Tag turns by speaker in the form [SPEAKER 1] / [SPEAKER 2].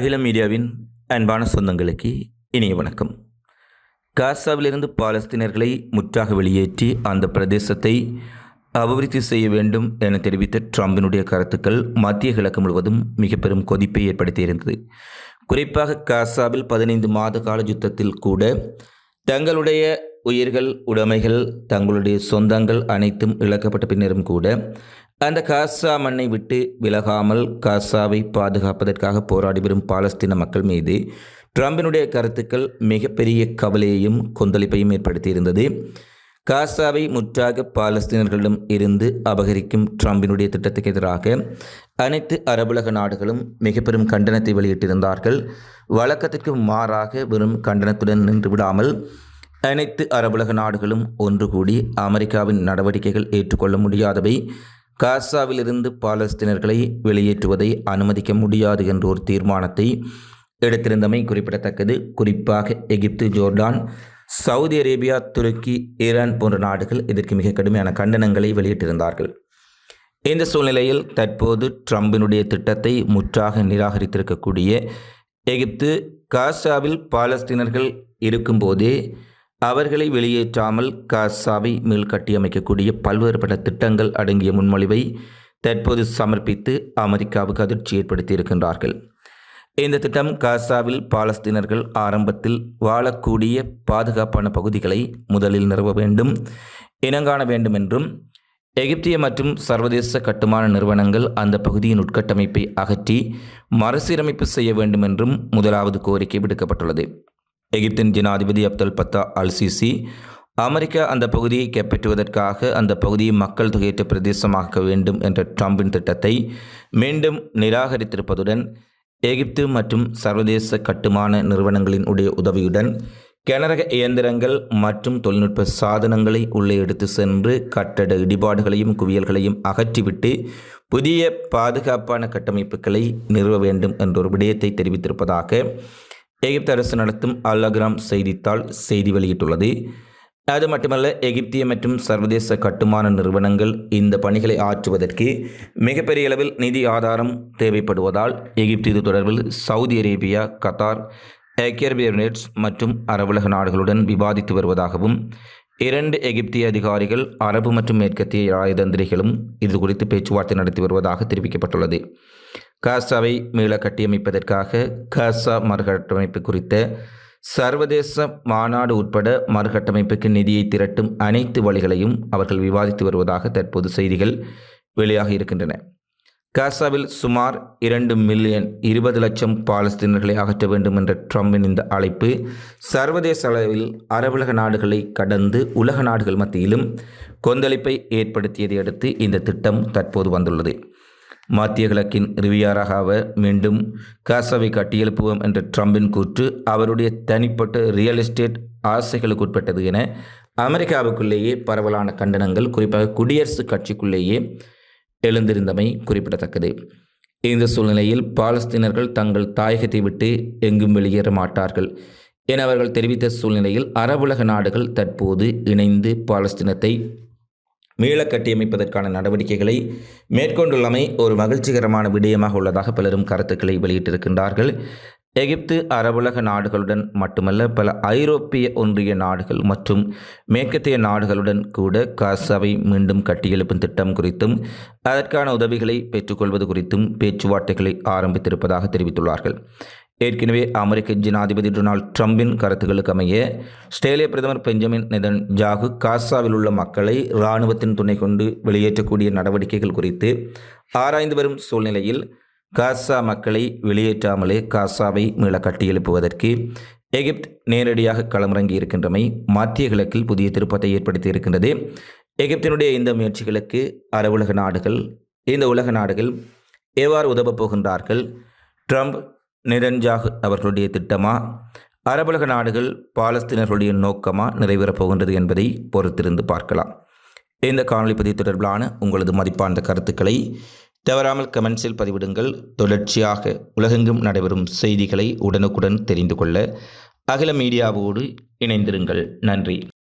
[SPEAKER 1] அகிலம் மீடியாவின் அன்பான சொந்தங்களுக்கு இனிய வணக்கம். காசாவிலிருந்து பாலஸ்தீனர்களை முற்றாக வெளியேற்றி அந்த பிரதேசத்தை அபிவிருத்தி செய்ய வேண்டும் என தெரிவித்த ட்ரம்பினுடைய கருத்துக்கள் மத்திய கிழக்கு முழுவதும் மிக பெரும் கொதிப்பை ஏற்படுத்தியிருந்தது குறிப்பாக காசாவில் பதினைந்து மாத கால யுத்தத்தில் கூட தங்களுடைய உயிர்கள் உடைமைகள் தங்களுடைய சொந்தங்கள் அனைத்தும் இழக்கப்பட்ட பின்னரும் கூட அந்த காசா மண்ணை விட்டு விலகாமல் காசாவை பாதுகாப்பதற்காக போராடி வரும் பாலஸ்தீன மக்கள் மீது ட்ரம்பினுடைய கருத்துக்கள் மிகப்பெரிய கவலையையும் கொந்தளிப்பையும் ஏற்படுத்தியிருந்தது. காசாவை முற்றாக பாலஸ்தீனர்களிடம் இருந்து அபகரிக்கும் ட்ரம்பினுடைய திட்டத்துக்கு எதிராக அனைத்து அரபுலக நாடுகளும் மிக பெரும் கண்டனத்தை வெளியிட்டிருந்தார்கள். வழக்கத்திற்கு மாறாக வெறும் கண்டனத்துடன் நின்று விடாமல் அனைத்து அரபுலக நாடுகளும் ஒன்று கூடி அமெரிக்காவின் நடவடிக்கைகள் ஏற்றுக்கொள்ள முடியாதவை காசாவிலிருந்து பாலஸ்தீனர்களை வெளியேற்றுவதை அனுமதிக்க முடியாது என்ற ஒரு தீர்மானத்தை எடுத்திருந்தமை குறிப்பிடத்தக்கது. குறிப்பாக எகிப்து ஜோர்டான் சவுதி அரேபியா துருக்கி ஈரான் போன்ற நாடுகள் இதற்கு மிக கடுமையான கண்டனங்களை வெளியிட்டிருந்தார்கள். இந்த சூழ்நிலையில் தற்போது ட்ரம்பினுடைய திட்டத்தை முற்றாக நிராகரித்திருக்கக்கூடிய எகிப்து காசாவில் பாலஸ்தீனர்கள் இருக்கும்போதே அவர்களை வெளியேற்றாமல் காசாவை மீள் கட்டியமைக்கக்கூடிய பல்வேறுபட்ட திட்டங்கள் அடங்கிய முன்மொழிவை தற்போது சமர்ப்பித்து அமெரிக்காவுக்கு அதிர்ச்சி ஏற்படுத்தியிருக்கின்றார்கள். இந்த திட்டம் காசாவில் பாலஸ்தீனர்கள் ஆரம்பத்தில் வாழக்கூடிய பாதுகாப்பான பகுதிகளை முதலில் நிறுவ வேண்டும் இனங்காண வேண்டும் என்றும் எகிப்திய மற்றும் சர்வதேச கட்டுமான நிறுவனங்கள் அந்த பகுதியின் உட்கட்டமைப்பை அகற்றி மறுசீரமைப்பு செய்ய வேண்டும் என்றும் முதலாவது கோரிக்கை விடுக்கப்பட்டுள்ளது. எகிப்தின் ஜனாதிபதி அப்துல் பத்தா அல் சிசி அமெரிக்கா அந்த பகுதியை கைப்பற்றுவதற்காக அந்த பகுதியை மக்கள் தொகையற்ற பிரதேசமாக்க வேண்டும் என்ற ட்ரம்பின் திட்டத்தை மீண்டும் நிராகரித்திருப்பதுடன் எகிப்து மற்றும் சர்வதேச கட்டுமான நிறுவனங்களின் உடைய உதவியுடன் கனரக இயந்திரங்கள் மற்றும் தொழில்நுட்ப சாதனங்களை உள்ளே எடுத்து சென்று கட்டட இடிபாடுகளையும் குவியல்களையும் அகற்றிவிட்டு புதிய பாதுகாப்பான கட்டமைப்புகளை நிறுவ வேண்டும் என்ற ஒரு விடயத்தை தெரிவித்திருப்பதாக எகிப்து அரசு நடத்தும் அல்லகிராம் செய்தித்தாள் செய்தி வெளியிட்டுள்ளது. அது மட்டுமல்ல எகிப்திய மற்றும் சர்வதேச கட்டுமான நிறுவனங்கள் இந்த பணிகளை ஆற்றுவதற்கு மிகப்பெரிய அளவில் நிதி ஆதாரம் தேவைப்படுவதால் எகிப்து இது தொடர்பில் சவுதி அரேபியா கத்தார் ஐக்கிய எமிரேட்ஸ் மற்றும் அரபுலக நாடுகளுடன் விவாதித்து வருவதாகவும் இரண்டு எகிப்திய அதிகாரிகள் அரபு மற்றும் மேற்கத்திய ராயதந்திரிகளும் இது குறித்து பேச்சுவார்த்தை நடத்தி வருவதாக தெரிவிக்கப்பட்டுள்ளது. காசாவை மீள கட்டியமைப்பதற்காக காசா மறுகட்டமைப்பு குறித்த சர்வதேச மாநாடு உட்பட மறுகட்டமைப்புக்கு நிதியை திரட்டும் அனைத்து வழிகளையும் அவர்கள் விவாதித்து வருவதாக தற்போது செய்திகள் வெளியாக இருக்கின்றன. காசாவில் சுமார் இரண்டு மில்லியன் இருபது லட்சம் பாலஸ்தீனர்களை அகற்ற வேண்டும் என்ற ட்ரம்பின் இந்த அழைப்பு சர்வதேச அளவில் அரபுலக நாடுகளை கடந்து உலக நாடுகள் மத்தியிலும் கொந்தளிப்பை ஏற்படுத்தியதை அடுத்து இந்த திட்டம் தற்போது வந்துள்ளது. மத்திய கிழக்கின் ரிவியாராக அவர் மீண்டும் காசாவை கட்டியெழுப்புவோம் என்ற ட்ரம்பின் கூற்று அவருடைய தனிப்பட்ட ரியல் எஸ்டேட் ஆசைகளுக்கு உட்பட்டது என அமெரிக்காவுக்குள்ளேயே பரவலான கண்டனங்கள் குறிப்பாக குடியரசுக் கட்சிக்குள்ளேயே எழுந்திருந்தமை குறிப்பிடத்தக்கது. இந்த சூழ்நிலையில் பாலஸ்தீனர்கள் தங்கள் தாயகத்தை விட்டு எங்கும் வெளியேற மாட்டார்கள் என அவர்கள் தெரிவித்த சூழ்நிலையில் அரபுலக நாடுகள் தற்போது இணைந்து பாலஸ்தீனத்தை மீள கட்டியமைப்பதற்கான நடவடிக்கைகளை மேற்கொண்டுள்ளமை ஒரு மகிழ்ச்சிகரமான விடயமாக உள்ளதாக பலரும் கருத்துக்களை வெளியிட்டிருக்கின்றார்கள். எகிப்து அரபுலக நாடுகளுடன் மட்டுமல்ல பல ஐரோப்பிய ஒன்றிய நாடுகள் மற்றும் மேற்கத்திய நாடுகளுடன் கூட காசாவை மீண்டும் கட்டியெழுப்பும் திட்டம் குறித்தும் அதற்கான உதவிகளை பெற்றுக்கொள்வது குறித்தும் பேச்சுவார்த்தைகளை ஆரம்பித்திருப்பதாக தெரிவித்துள்ளார்கள். ஏற்கனவே அமெரிக்க ஜனாதிபதி டொனால்ட் ட்ரம்பின் கருத்துக்களுக்கு அமைய ஸ்டேலிய பிரதமர் பெஞ்சமின் நிதன் ஜாகு காசாவில் உள்ள மக்களை இராணுவத்தின் துணை கொண்டு வெளியேற்றக்கூடிய நடவடிக்கைகள் குறித்து ஆராய்ந்து வரும் சூழ்நிலையில் காசா மக்களை வெளியேற்றாமலே காசாவை மீள கட்டியெழுப்புவதற்கு எகிப்த் நேரடியாக களமிறங்கி இருக்கின்றமை மத்திய கிழக்கில் புதிய திருப்பத்தை ஏற்படுத்தி இருக்கின்றது. எகிப்தினுடைய இந்த முயற்சிகளுக்கு அரபுலக நாடுகள் இந்த உலக நாடுகள் எவ்வாறு உதவப் போகின்றார்கள்? ட்ரம்ப் நிரஞ்சாக் அவர்களுடைய திட்டமா? அரபுலக நாடுகள் பாலஸ்தீனர்களுடைய நோக்கமா நிறைவேறப் போகின்றது என்பதை பொறுத்திருந்து பார்க்கலாம். இந்த காணொலி பதிவு தொடர்பிலான உங்களது மதிப்பார்ந்த கருத்துக்களை தவறாமல் கமெண்ட்ஸில் பதிவிடுங்கள். தொடர்ச்சியாக உலகெங்கும் நடைபெறும் செய்திகளை உடனுக்குடன் தெரிந்து கொள்ள அகில மீடியாவோடு இணைந்திருங்கள். நன்றி.